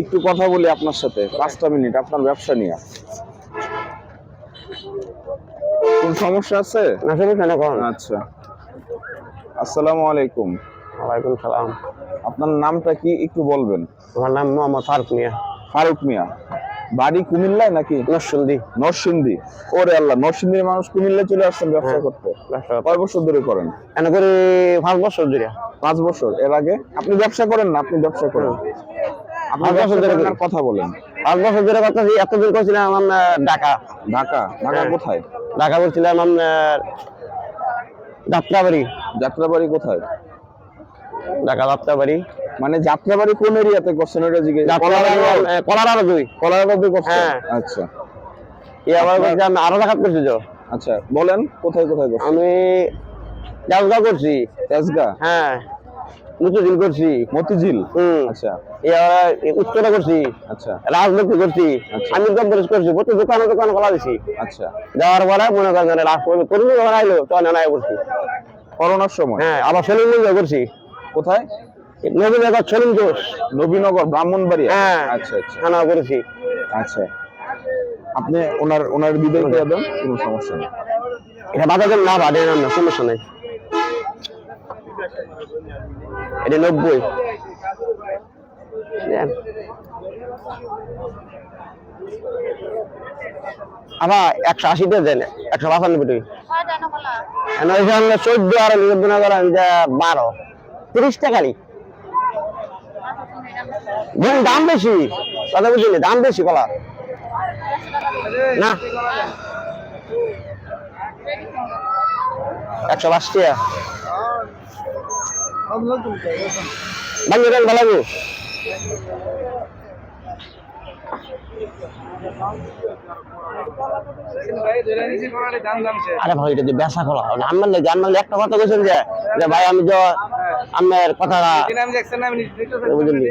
একটু কথা বলি আপনার সাথে পাঁচটা মিনিট আপনার ব্যবসা নিয়ে। কোন সমস্যা আছে? না সমস্যা না কোন আচ্ছা। আসসালামু আলাইকুম। ওয়ালাইকুম সালাম। আপনার নামটা কি একটু বলবেন? আমার নাম মোহাম্মদ ফারুক মিয়া। ফারুক মিয়া। বাড়ি কুমিল্লায় নাকি? নরসিংদী। ওরে আল্লাহ নরসিংদীর মানুষ কুমিল্লায় চলে আসছেন ব্যবসা করতে? কয় বছর ধরে করেন? এনে করে পাঁচ বছর ধরে। পাঁচ বছর। এর আগে? আপনি ব্যবসা করেন না? আপনি ব্যবসা করেন। আপনি পাঁচ ব্যবসা বছর ধরে করেন করি। আর কথা বলেন। পাঁচ বছর ধরে কথা এতদিন করছিলাম আপনার ঢাকা। ঢাকা? ঢাকা হ্যাঁ। কোথায়? ঢাকা করছিলাম আপনার যাত্রাবাড়ি। যাত্রাবাড়ি কোথায়? ঢাকা যাত্রাবাড়ি। মানে যাত্রাবাড়ি কোন এরিয়াতে করছেন ওটা জিজ্ঞেস কলার দুই। কলারাবাদে করছেন হ্যাঁ। আচ্ছা। এই আবার বলছি আমি আরও টাকা করছি তো। আচ্ছা বলেন কোথায় কোথায় করছেন আমি জাউগা করছি। তেজগা? হ্যাঁ। মুতুঝিল করছি। মতিঝিল? আচ্ছা। উত্তরা করছি। আচ্ছা। রাজলক্ষ্মী করছি। আচ্ছা। আমি কম্পারেজ করছি প্রতি দোকানে দোকানে খোলা দিছি। আচ্ছা। দেওয়ার পরে মনে করেন পর্যন্ত কর্মী যখন আইলো তখন নাই করছি করোনার সময়? হ্যাঁ আবার মঞ্জুর করছি। কোথায়? নবীন এখন সেলিম ঘোষ নবীনগর ব্রাহ্মণবাড়িয়া? হ্যাঁ। আচ্ছা আচ্ছা। থানা করেছি। আচ্ছা। আপনি ওনার ওনার বিদায় করে দেন কোনো সমস্যা নেই। এটা বাজারের না বাদে না সমস্যা নাই। এটা নব্বই। আবার একশো আশিতে দেন একশো বাষানব্বই চোদ্দ আর নিবেদন করেন যে বারো। তিরিশ টাকারই ধরুন দাম বেশি? কথা বুঝলি দাম বেশি কলা না। একশো পাঁচ টাকা। ভালো আরে ভাই এটা যে বেসা করা আমার লাগে আমার একটা কথা যে যে ভাই আমি তো আমার কথাটা বুঝলি?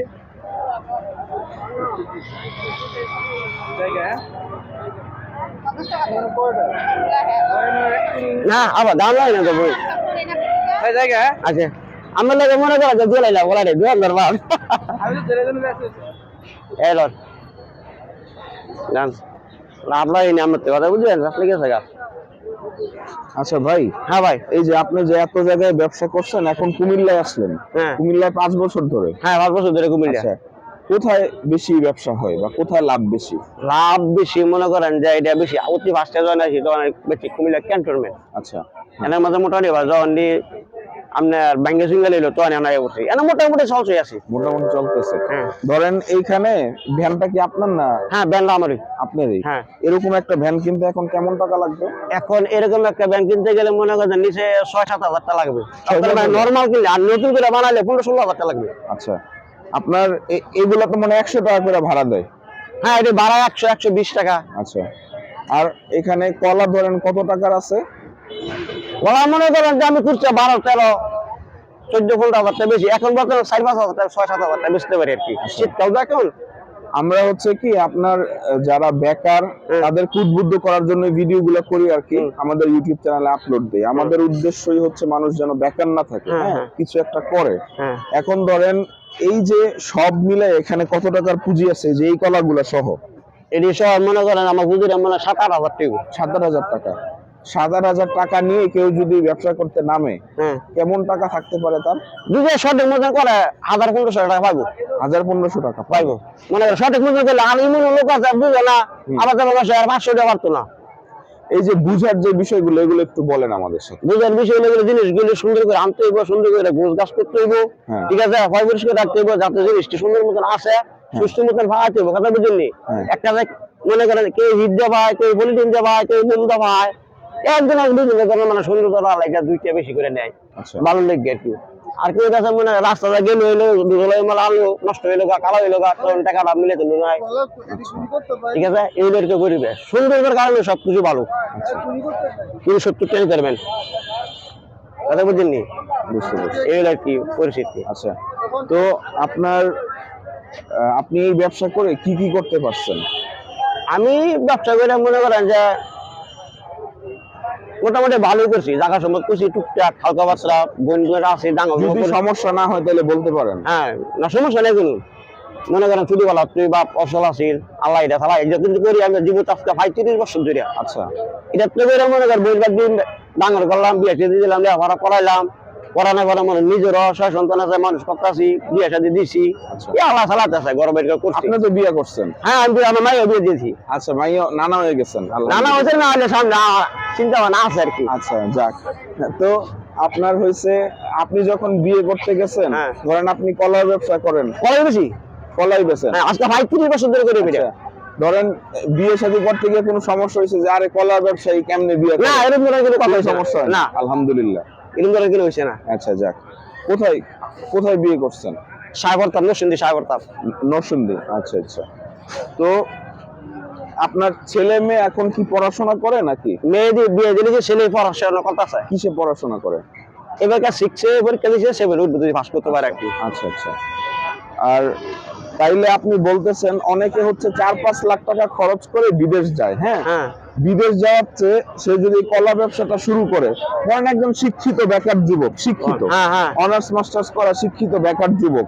না আবার দাম লাগে না তো বই আচ্ছা। আমার লাগে মনে করা যে বলা রে জান লাভ লাগে না আমার তো কথা বুঝলেন? গেছে গা আচ্ছা ভাই। হ্যাঁ ভাই। এই যে আপনি যে এত জায়গায় ব্যবসা করছেন এখন কুমিল্লায় আসলেন। হ্যাঁ। কুমিল্লায় পাঁচ বছর ধরে। হ্যাঁ পাঁচ বছর ধরে কুমিল্লা। আচ্ছা কোথায় বেশি ব্যবসা হয় বা কোথায় লাভ বেশি? লাভ বেশি মনে করেন যে এটা বেশি। অতি ফার্স্টে যখন আসি তখন বেশি কুমিল্লা ক্যান্টনমেন্ট। আচ্ছা এনার মধ্যে মোটামুটি যখন আপনার ব্যাঙ্গে সিঙ্গেল এলো তখন এনার বসে। এনে মোটামুটি চলছে আছি। মোটামুটি চলতেছে। হ্যাঁ। ধরেন এইখানে ভ্যানটা কি আপনার না? হ্যাঁ ব্যান্ড আমারই। আপনারই? হ্যাঁ। এরকম একটা ভ্যান কিনতে এখন কেমন টাকা লাগবে? এখন এরকম একটা ব্যাংক কিনতে গেলে মনে করেন নিচে ছয় সাত হাজার টাকা লাগবে। নর্মাল কিনলে আর নতুন করে বানালে পনেরো ষোলো হাজার টাকা লাগবে। আচ্ছা। আপনার এ- এগুলা তো মানে একশো টাকা করে ভাড়া দেয়। হ্যাঁ এটা ভাড়া একশো একশো বিশ টাকা। আচ্ছা। আর এখানে কলা ধরেন কত টাকার আছে? ওরা মনে করেন যে আমি করছি বারো তেরো চোদ্দ পনেরো হাজার বেশি। এখন বর্তমানে চার পাঁচ হাজার টাকা ছয় সাত হাজার টাকা বেচতে পারি আর কি। শীতকাল তো এখন। আমরা হচ্ছে কি আপনার যারা বেকার তাদের উদ্বুদ্ধ করার জন্য ভিডিও গুলো করি আর কি। আমাদের ইউটিউব চ্যানেলে আপলোড দেই। আমাদের উদ্দেশ্যই হচ্ছে মানুষ যেন বেকার না থাকে হ্যাঁ, হ্যাঁ হ্যাঁ। কিছু একটা করে। হ্যাঁ। এখন ধরেন এই যে সব মিলে এখানে কত টাকার পুঁজি আছে যে এই কলাগুলা সহ? এটি সব মনে করেন আমার হুজুরে মনে হয় সাত আট হাজার টাকা। সাত আট হাজার টাকা। সাত হাজার টাকা নিয়ে কেউ যদি ব্যবসা করতে নামে হ্যাঁ। কেমন টাকা থাকতে পারে তার? যদি সঠিক মতন করে হাজার পনেরোশো টাকা পাইবো হাজার পনেরোশো টাকা পাইবো মনে সঠিক মতন করলে আর লোক আছে বুঝে না পাঁচশো টাকা পারতো না। এই যে বুঝার যে বিষয়গুলো এগুলো একটু বলেন আমাদের সাথে। বুঝার বিষয় হলো জিনিসগুলো সুন্দর করে আনতে হইব সুন্দর করে গোছ গাছ করতে হইব। হ্যাঁ। ঠিক আছে? হয় পরিষ্কার রাখতে হইব যাতে জিনিসটি সুন্দর মতন আসে সুস্থ মতন ভাড়াতে হইব। কথা বুঝলি হ্যাঁ। একটা মনে করেন কেউ হিট দেওয়া কেউ পলিটিন দেওয়া কেউ মোম দেওয়া একজন এক মানে লাগে দুইটা বেশি করে নেয়। আচ্ছা। ভালো লেগে আর কি। আর কেউ কাছে মনে হয় রাস্তাটা গেলে হইল দুজলাই মাল আলু নষ্ট হইল গা কালো হইল গা তখন টাকাটা মিলে না। ঠিক আছে? পরিবেশ সুন্দরের কারণে সবকিছু ভালো। কিন্তু সত্তর করবেন। কথা বুঝেননি? এই হলো আর কি পরিস্থিতি। আচ্ছা। তো আপনার আপনি এই ব্যবসা করে কি কি করতে পারছেন? আমি ব্যবসা করে মনে করেন যে মোটামুটি ভালোই করছি জায়গা সম্পদ করছি টুকটাক হালকা বাচ্চা বোন বোন আছে ডাঙ্গা যদি সমস্যা না হয় তাহলে বলতে পারেন। হ্যাঁ না সমস্যা নেই কোনো। মনে করেন শুধু বলা তুই বাপ অসল আসিল আল্লাহ এটা থালা এটা কিন্তু করি আমি জীবন আজকে ভাই তিরিশ বছর ধরে। আচ্ছা। এটা তো মনে কর বই দিন ডাঙর করলাম বিয়ে দিলাম লেখাপড়া করাইলাম পড়ানো করা মানে নিজের ছয় সন্তান আছে মানুষ করতেছি বিয়ে দিছি। আচ্ছা। আল্লাহ সালাতে আছে গরমের করছি। আপনি তো বিয়ে করছেন। হ্যাঁ আমি আমার মাইও বিয়ে দিয়েছি। আচ্ছা ভাইও নানা হয়ে গেছেন নানা হচ্ছে না হলে সামনে চিন্তা ভাবনা আছে আর কি। আচ্ছা যাক। তো আপনার হয়েছে আপনি যখন বিয়ে করতে গেছেন হ্যাঁ। ধরেন আপনি কলার ব্যবসা করেন। কলাই বেশি? কলাই বেচেন। হ্যাঁ আজকে ভাই তিরিশ বছর ধরে করে বেরিয়ে আচ্ছা, ধরেন বিয়ে শাদী করতে গিয়ে কোনো সমস্যা হয়েছে যে আরে কলার ব্যবসায়ী কেমনে বিয়ে না এরকম কোনো কথা সমস্যা হয় না। আলহামদুলিল্লাহ। এরকম ধরনের কোনো হয়েছে না। আচ্ছা যাক। কোথায় কোথায় বিয়ে করছেন? সাহেবরতাম নরসিংদী সাহেবরতাম নরসিংদী আচ্ছা আচ্ছা। তো আপনার ছেলে মেয়ে এখন কি পড়াশোনা করে নাকি? মেয়েদের বিয়ে দিলে যে ছেলে পড়াশোনা করতেছে। কিসে পড়াশোনা করে? এবার শিখছে পরীক্ষা দিচ্ছে সেভেন উঠবে যদি পাস করতে পারে আর কি। আচ্ছা আচ্ছা। আর তাইলে আপনি বলতেছেন অনেকে হচ্ছে চার পাঁচ লাখ টাকা খরচ করে বিদেশ যায় হ্যাঁ? হ্যাঁ। বিদেশ যাওয়ার চেয়ে সে যদি কলা ব্যবসাটা শুরু করে ধরেন একজন শিক্ষিত বেকার যুবক শিক্ষিত হ্যাঁ হ্যাঁ অনার্স মাস্টার্স করা শিক্ষিত বেকার যুবক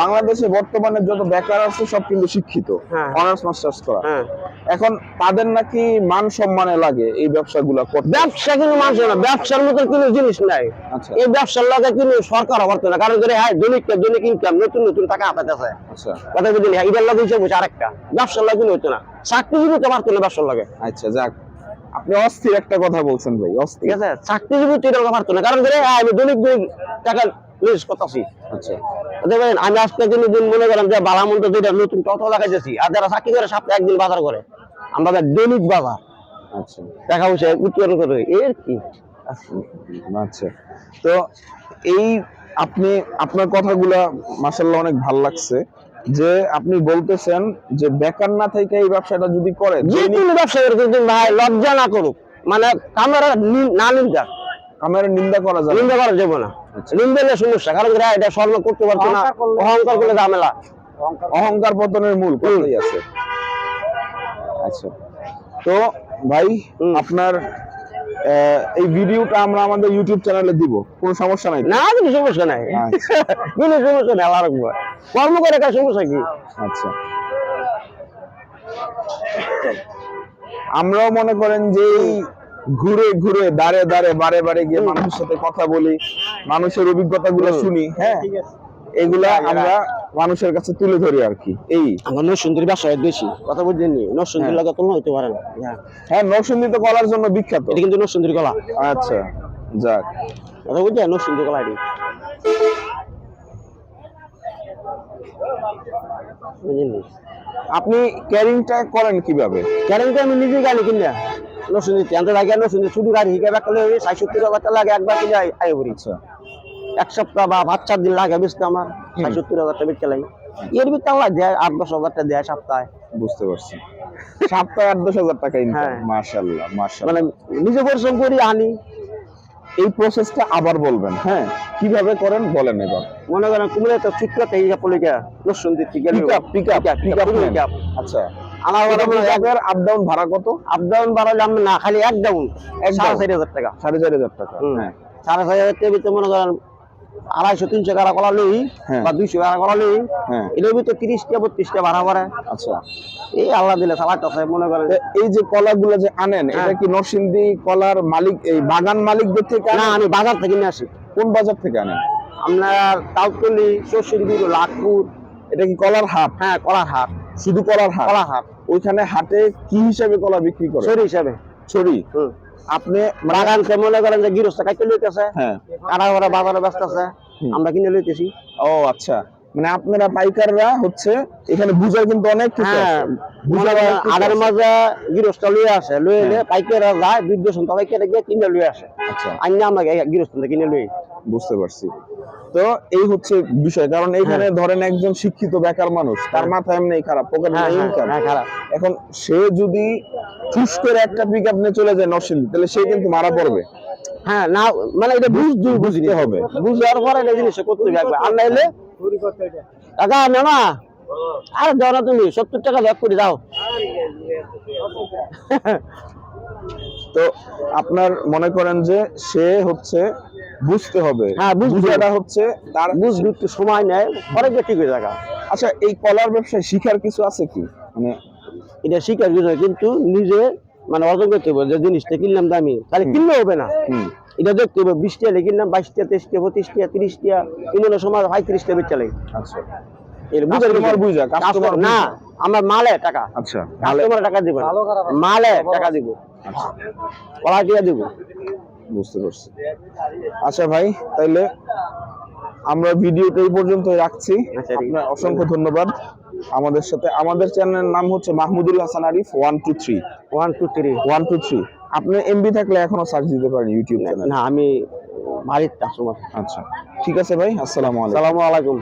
বাংলাদেশে বর্তমানে যত বেকার আছে সব কিন্তু শিক্ষিত হ্যাঁ। অনার্স মাস্টার্স করা। হ্যাঁ। এখন তাদের নাকি মান সম্মানে লাগে এই ব্যবসাগুলো করতে? ব্যবসা কিন্তু মানুষ না। ব্যবসার মতো কোনো জিনিস নাই। আচ্ছা। এই ব্যবসার লাগে কিন্তু সরকার করতে না। কারণ করে হ্যাঁ দৈনিক দৈনিক ইনকাম নতুন নতুন টাকা হাতাতেছে আচ্ছা। কথা বুঝলি এটার লাগে হিসেবে আরেকটা। ব্যবসার লাগে হতো না। চাকরিজীবী তো পারতো না লাগে? আচ্ছা যাক। আপনি অস্থির একটা কথা বলছেন ভাই ঠিক আছে? চাকরিজীবী তো এটা পারতো না কারণ করে হ্যাঁ আমি দৈনিক দৈনিক টাকা করতেছি। আচ্ছা। দেখবেন আমি আজকে কিন্তু দিন মনে যে বালামন্ত যেটা নতুন লাগাইতেছি আর যারা চাকরি করে সপ্তাহে একদিন বাজার করে আমরা দৈনিক বাজার। আচ্ছা। টাকা পয়সা উৎপাদন করে এর কি? আচ্ছা। তো এই আপনি আপনার কথাগুলা মাসাল্লাহ অনেক ভালো লাগছে। যে আপনি বলতেছেন যে বেকার না থেকে এই ব্যবসাটা যদি করে যে কোনো ব্যবসা করে কিন্তু ভাই লজ্জা না করুক। মানে ক্যামেরা না নিন্দা। আমার নিন্দা করা যাবে নিন্দা করা যাবে না। আচ্ছা। নিন্দা হলে সমস্যা কারণ করে এটা স্বর্ণ করতে পারতো না। অহংকার করলে ঝামেলা। অহংকার পতনের মূল কথাই আছে। আচ্ছা। তো ভাই আপনার এই ভিডিওটা আমরা আমাদের ইউটিউব চ্যানেলে দিব। কোনো সমস্যা নাই না কোনো সমস্যা নাই। আচ্ছা। কোনো সমস্যা নেই আল্লাহ রাখব কর্ম করে কার সমস্যা কি? আচ্ছা। আমরাও মনে করেন যে ঘুরে ঘুরে দাঁড়ে দাঁড়ে বারে বারে গিয়ে মানুষের সাথে কথা বলি মানুষের অভিজ্ঞতা গুলো শুনি হ্যাঁ? এগুলা আমরা মানুষের কাছে তুলে ধরি আর কি। এই। আমার নরসুন্দরী ব্যবসা বেশি কথা বুঝছেন নি? নরসুন্দরী। লাগে তুলনা হইতে পারে না। হ্যাঁ। হ্যাঁ নরসিংদী তো কলার জন্য বিখ্যাত। এটা কিন্তু নরসুন্দরী কলা আচ্ছা যাক। কথা বুঝছেন নরসুন্দরী কলা এটি। বুঝলেন? আপনি ক্যারিংটা করেন কীভাবে? কেন কি আমি নিজে গাড়ি কিনলে নরসুন্দরী আনতে লাগে নরসুন্দরী শুধু গাড়ি হিকে বেকালে ষাট সত্তর হাজার লাগে একবার কিনে আই আচ্ছা। এক সপ্তাহ বা পাঁচ চার দিন লাগে বেচতে আমার। ষাট সত্তর হাজার টাকা লাগে এর ভিতরে আমার দেয় আট দশ হাজার টাকা দেয় সপ্তাহে। বুঝতে পারছি। সপ্তাহে আট দশ হাজার টাকা ইনকাম হ্যাঁ। মাশাল্লাহ মাশাল্লাহ মানে নিজে পরিশ্রম করি আনি। এই প্রসেসটা আবার বলবেন। হ্যাঁ। কীভাবে করেন বলেন এবার। মনে করেন কুমিরে তো চিত্র থেকে পলিকা pick up pick up pick up আচ্ছা। আমার আপ ডাউন ভাড়া কত? আপ ডাউন বাড়ালে আমি না খালি এক ডাউন সাড়ে? চারি হাজার টাকা। সাড়ে চার হাজার টাকা হ্যাঁ। সাড়ে চারি হাজার টাকা মনে করেন আড়াইশো তিনশো টাকা কলা লই হ্যাঁ। বা দুইশো টাকা কলা লই হ্যাঁ। এটার ভিতরে তিরিশটা বত্রিশটা ভাড়া পড়ে। আচ্ছা। এই আল্লাহ দিলে সালাদ আছে মনে করেন। এই যে কলাগুলো যে আনেন হ্যাঁ। এটা কি নরসিংদী কলার মালিক এই বাগান মালিকদের থেকে না আমি বাজার থেকে নিয়ে আসি। কোন বাজার থেকে আনেন? আপনার তাউতলি শ্বশুরবীর লাখপুর এটা কি কলার হাট? হ্যাঁ কলার হাট। শুধু কলার হাট? কলার হাট। ওইখানে হাটে কি হিসাবে কলা বিক্রি করে? সরি হিসাবে। হুম। আপনি বাগান সে মনে করেন যে গৃহস্থ কাইতে লইতেছে হ্যাঁ। কারা ঘরে বাজারে ব্যস্ত আছে আমরা কিনে লইতেছি। ও আচ্ছা। মানে আপনারা পাইকাররা হচ্ছে এখানে বুঝার কিন্তু অনেক কিছু হ্যাঁ আছে। মাঝে গৃহস্থ লইয়া আসে লুয়ে এলে হ্যাঁ। পাইকাররা যায় বিদ্যুৎ পাইকারে গিয়ে কিনে লুয়ে আসে। আচ্ছা। আইনা গিয়ে গৃহস্থ কিনে লই বুঝতে পারছি। তো এই হচ্ছে বিষয় কারণ এখানে ধরেন একজন শিক্ষিত বেকার মানুষ তার মাথা এমনি খারাপ পকেটে হ্যাঁ হ্যাঁ, ইনকাম হ্যাঁ এখন সে যদি চুস করে একটা পিক আপ নিয়ে চলে যায় নরসিংদী তাহলে সে কিন্তু মারা পড়বে। হ্যাঁ না মানে এটা বুঝ বুঝতে হবে। বুঝার পরে এটা জিনিস করতে হবে আর নাইলে কাকা আর দাও না তুমি সত্তর টাকা ব্যাগ করে দাও। তো আপনার মনে করেন যে সে হচ্ছে বুঝতে হবে। হ্যাঁ, বুঝবে। বুঝাটা হচ্ছে তার একটু সময় নেয় ঠিক হয়ে থাকা আচ্ছা এই কলার ব্যবসায় শিখার কিছু আছে কি? মানে এটা শিকার কিছু কিন্তু নিজে মানে অর্জন করতে হবে যে জিনিসটা কিনলাম দামি তাহলে কিনলে হবে না। এটা দেখতে হবে বিশ টাকা কিনলাম বাইশ টাকা তেইশ টাকা পঁচিশ টাকা তিরিশ টাকা কিনার সময় পঁয়ত্রিশ টাকা বেচা লাগে। আচ্ছা। এর বুঝার কাস্টমার বিষয়। বুঝা কাস্টমার কাস্টমার- না আমার মালে টাকা। আচ্ছা তাহলে কাস্টমার টাকা দিব না। মালে টাকা দিব। আচ্ছা। কলা টিয়া দিব। বুঝতে পারছি। আচ্ছা ভাই তাইলে আমরা ভিডিওটা এই পর্যন্তই রাখছি। আচ্ছা, আপনার অসংখ্য ধন্যবাদ। আমাদের সাথে আমাদের চ্যানেলের নাম হচ্ছে Mahmudul Hasan Arif one two three. One two three. One two three. আপনি এমবি থাকলে এখনও সার্চ দিতে পারেন ইউটিউব চ্যানেল না আমি বাড়ির কাস্টমার। আচ্ছা ঠিক আছে ভাই আসসালামু আলাইকুম। আলাইকুম।